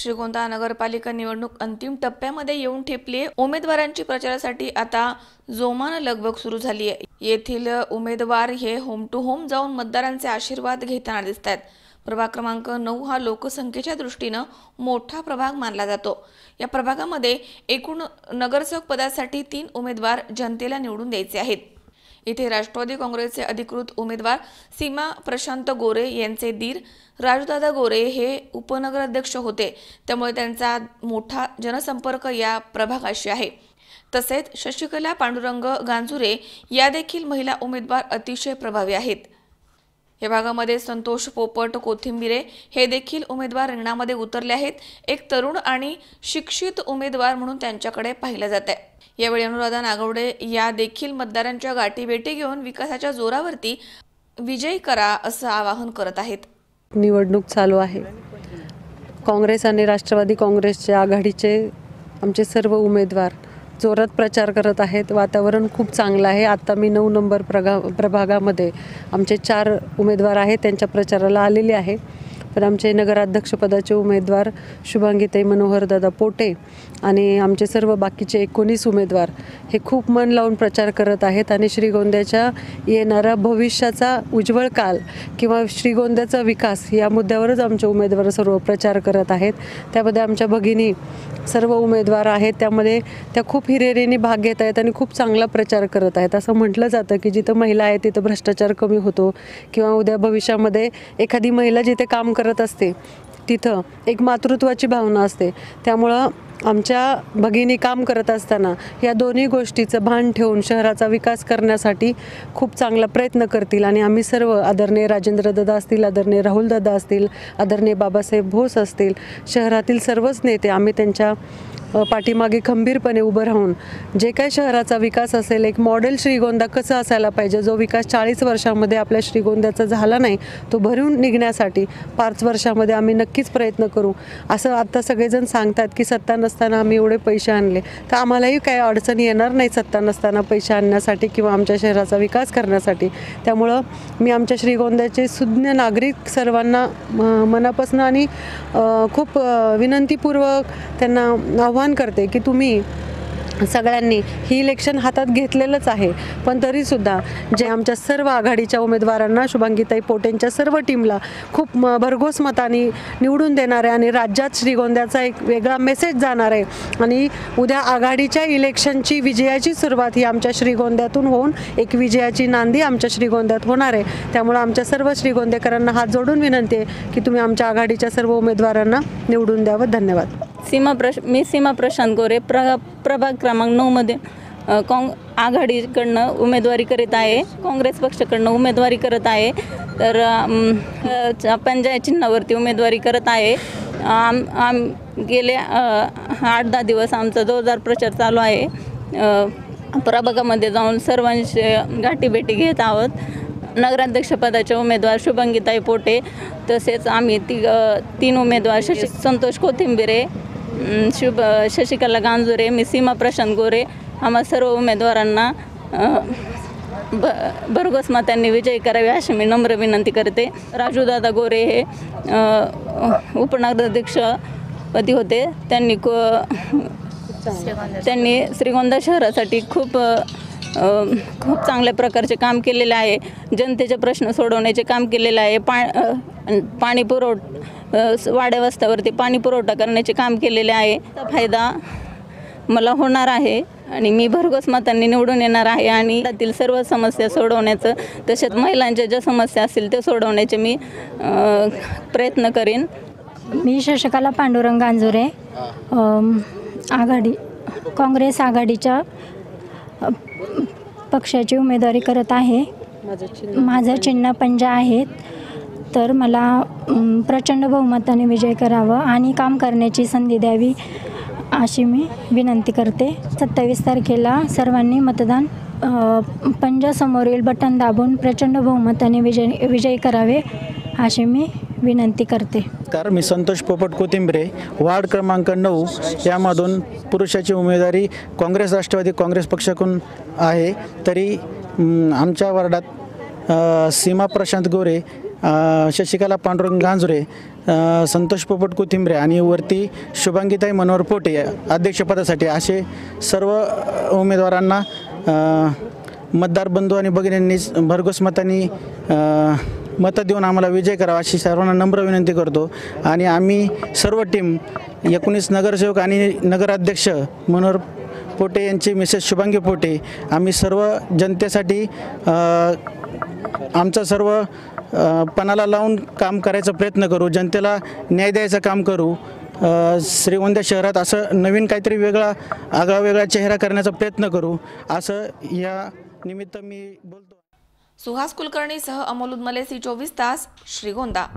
श्रीगोंदा नगरपालिका निवडणूक अंतिम टप्प्यामध्ये येऊन ठेपली उमेदवारांची प्रचारासाठी आता जोमानं लगबग सुरू झाली आहे. येथील उमेदवार हे होम टू होम जाऊन मतदारांचे आशीर्वाद घेताना दिसत आहेत प्रभाग क्रमांक नऊ हा लोकसंख्येच्या दृष्टीनं मोठा प्रभाग मानला जातो. या प्रभागामध्ये एकूण नगरसेवक पदासाठी तीन उमेदवार जनतेला निवडून द्यायचे आहेत. इथे राष्ट्रवादी काँग्रेसचे अधिकृत उमेदवार सीमा प्रशांत गोरे यांचे दीर. राजूदादा गोरे हे उपनगराध्यक्ष होते. त्यामुळे त्यांचा मोठा जनसंपर्क या प्रभागाशी आहे. तसेच शशिकला पांडुरंग गांजुरे या देखील महिला उमेदवार अतिशय प्रभावी आहेत. या भागामध्ये संतोष पोपट कोथिंबिरे हे देखील उमेदवार रिंगणामध्ये उतरले आहेत. एक तरुण आणि शिक्षित उमेदवार म्हणून त्यांच्याकडे पाहिलं जात आहे यावेळी अनुराधा नागवडे या देखील मतदारांच्या गाठीभेटी घेऊन विकासाच्या जोरावरती विजयी करा असं आवाहन करत आहेत. निवडणूक चालू आहे. काँग्रेस आणि राष्ट्रवादी काँग्रेसच्या आघाडीचे आमचे सर्व उमेदवार जोरात प्रचार करत आहेत. वातावरण खूप चांगलं आहे. आत्ता मी नऊ नंबर प्रगा प्रभागामध्ये आमचे चार उमेदवार आहेत. त्यांच्या प्रचाराला आलेले आहे. पण आमचे नगराध्यक्षपदाचे उमेदवार शुभांगीताई मनोहरदादा पोटे आणि आमचे सर्व बाकीचे एकोणीस उमेदवार हे खूप मन लावून प्रचार करत आहेत आणि श्रीगोंद्याच्या येणारा भविष्याचा उज्ज्वल काल किंवा श्रीगोंद्याचा विकास या मुद्द्यावरच आमचे उमेदवार सर्व प्रचार करत आहेत. त्यामध्ये आमच्या भगिनी सर्व उमेदवार आहेत. त्यामध्ये त्या खूप हिरेरीने भाग घेत आहेत आणि खूप चांगला प्रचार करत आहेत. असं म्हटलं जातं की जिथं महिला आहे तिथं भ्रष्टाचार कमी होतो किंवा उद्या भविष्यामध्ये एखादी महिला जिथे काम करत असते. तिथं एक मातृत्वाची भावना असते. त्यामुळं आमच्या भगिनी काम करत असताना या दोन्ही गोष्टीचं भान ठेवून शहराचा विकास करण्यासाठी खूप चांगला प्रयत्न करतील. आणि आम्ही सर्व आदरणीय राजेंद्र दादा असतील आदरणीय राहुल दादा असतील आदरणीय बाबासाहेब भोस असतील शहरातील सर्वच नेते आम्ही त्यांच्या पाठीमागे खंबीरपणे उभं राहून जे काय शहराचा विकास असेल एक मॉडेल श्रीगोंदा कसं असायला पाहिजे जो विकास चाळीस वर्षामध्ये आपल्या श्रीगोंद्याचा झाला नाही तो भरून निघण्यासाठी पाच वर्षामध्ये आम्ही नक्कीच प्रयत्न करू. असं आता सगळेजण सांगतात की सत्ता नसताना आम्ही एवढे पैसे आणले. तर आम्हालाही काही अडचणी येणार नाही सत्ता नसताना पैसे आणण्यासाठी किंवा आमच्या शहराचा विकास करण्यासाठी. त्यामुळं मी आमच्या श्रीगोंद्याचे सुज्ञ नागरिक सर्वांना म- मनापासून आणि खूप विनंतीपूर्वक त्यांना आव्हान करते की तुम्ही सगळ्यांनी ही इलेक्शन हातात घेतलेलंच आहे. पण तरीसुद्धा जे आमच्या सर्व आघाडीच्या उमेदवारांना शुभांगीताई पोटेंच्या सर्व टीमला खूप म- भरघोस मताने निवडून देणार आहे आणि राज्यात श्रीगोंद्याचा एक वेगळा मेसेज जाणार आहे. आणि उद्या आघाडीच्या इलेक्शनची विजयाची सुरुवात ही आमच्या श्रीगोंद्यातून होऊन एक विजयाची नांदी आमच्या श्रीगोंद्यात होणार आहे. त्यामुळं आमच्या सर्व श्रीगोंदेकरांना हात जोडून विनंती आहे की तुम्ही आमच्या आघाडीच्या सर्व उमेदवारांना निवडून द्यावं. धन्यवाद. सीमा प्रश मी सीमा प्रशांत गोरे प्र प्रभाग क्रमांक नऊमध्ये काँग आघाडीकडनं उमेदवारी करीत आहे काँग्रेस पक्षाकडनं उमेदवारी करत आहे तर अम, चिन्हावरती उमेदवारी करत आहे. आम आम गेले आठ दहा दिवस आमचा जोरदार प्रचार चालू आहे. प्रभागामध्ये जाऊन सर्वांशी गाठीभेटी घेत आहोत. नगराध्यक्षपदाचे उमेदवार शुभंगीताई पोटे तसेच आम्ही ती तीन उमेदवार शशी संतोष कोथिंबिरे शुभ शशिकला गांजुरे मी सीमा प्रशांत गोरे आम्हा सर्व उमेदवारांना भ ब भरघोस मतांनी विजयी करावे अशी मी नम्र विनंती करते. राजूदादा गोरे हे उपनगराध्यक्षपदी होते. त्यांनी को त्यांनी श्रीगोंदा शहरासाठी खूप खूप चांगल्या प्रकारचे काम केलेले आहे. जनतेचे प्रश्न सोडवण्याचे काम केलेले आहे. पा पाणी पुरवठ वाड्यावस्त्यावरती पाणी पुरवठा करण्याचे काम केलेले आहे. फायदा मला होणार आहे आणि मी भरघोस मतांनी निवडून येणार आहे आणि त्यातील सर्व समस्या सोडवण्याचं तसेच महिलांच्या ज्या समस्या असतील त्या सोडवण्याचे मी प्रयत्न करेन. मी शशिकला पांडुरंग गांजुरे आघाडी काँग्रेस आघाडीच्या पक्षाची उमेदवारी करत आहे. माझं चिन्ह पंजा आहे. तर मला प्रचंड बहुमताने विजय करावं आणि काम करण्याची संधी द्यावी अशी मी विनंती करते. सत्तावीस तारखेला सर्वांनी मतदान पंजासमोरील बटन दाबून प्रचंड बहुमताने विजय विजयी करावे अशी मी विनंती करते. तर मी संतोष पोपट कोथिंबरे वार्ड क्रमांक नऊ यामधून पुरुषाची उमेदवारी काँग्रेस राष्ट्रवादी काँग्रेस पक्षाकडून आहे. तरी आमच्या वार्डात सीमा प्रशांत गोरे शशिकला पांडुरंग गांजुरे संतोष पोपट कोथिंबरे आणि वरती शुभांगीताई मनोहर पोटे अध्यक्षपदासाठी असे सर्व उमेदवारांना मतदार बंधू आणि भगिनींनी भरघोस मतांनी मतं देऊन आम्हाला विजय करावा अशी सर्वांना नम्र विनंती करतो. आणि आम्ही सर्व टीम एकोणीस नगरसेवक आणि नगराध्यक्ष मनोहर पोटे यांची मिसेस शुभांगी पोटे आम्ही सर्व जनतेसाठी आमचा सर्व पणाला लावून काम करायचा प्रयत्न करू जनतेला न्याय द्यायचं काम करू श्रीगोंदा शहरात असं नवीन काहीतरी वेगळा आगळा वेगळा चेहरा करण्याचा प्रयत्न करू असं या निमित्त मी बोलतो. सुहास कुलकर्णीसह अमोल उदमले सी चोवीस तास श्रीगोंदा.